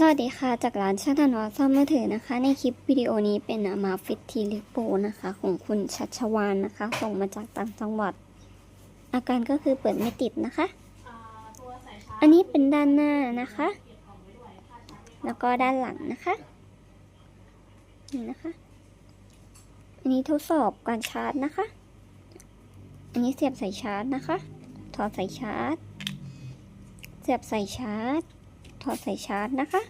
สวัสดีค่ะ จากร้านช่างทันวาซ่อมมือถือนะคะ ในคลิปวิดีโอนี้เป็นมาฟิตทีลิโปนะคะ ของคุณชัชวานนะคะ ส่งมาจากต่างจังหวัด อาการก็คือเปิดไม่ติดนะคะ อันนี้เป็นด้านหน้านะคะ แล้วก็ด้านหลังนะคะ นี่นะคะ อันนี้ทดสอบการชาร์จนะคะ อันนี้เสียบสายชาร์จนะคะ ถอดสายชาร์จ เสียบสายชาร์จ อดสายชาร์จนะคะ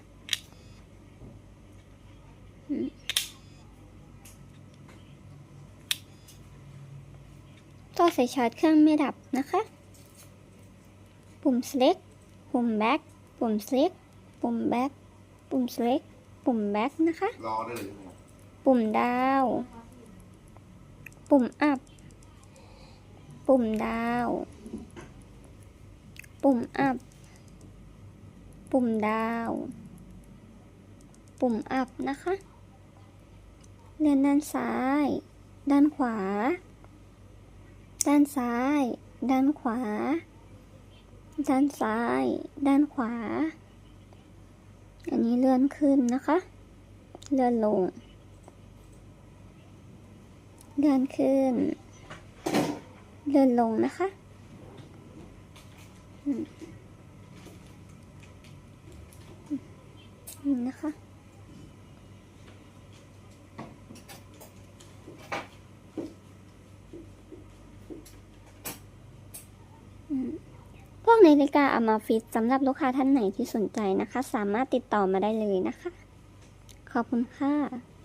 อืมต่อสายชาร์จเครื่องไม่ดับนะคะ ปุ่ม select ปุ่ม back ปุ่ม select ปุ่ม back ปุ่ม select ปุ่ม back นะคะ รอได้เลยใช่ไหมปุ่มดาว ปุ่ม up ปุ่มดาว ปุ่ม up ปุ่มดาว ปุ่ม up นะคะ เลื่อนด้านซ้าย ด้านขวา ด้านซ้าย ด้านขวา ด้านซ้าย ด้านขวา อันนี้เลื่อนขึ้นนะคะ เลื่อนลง เลื่อนขึ้น เลื่อนลงนะคะอืม นี่นะคะ พวกนาฬิกาอามาฟิตสำหรับลูกค้าท่านไหนที่สนใจนะคะ สามารถติดต่อมาได้เลยนะคะ ขอบคุณค่ะ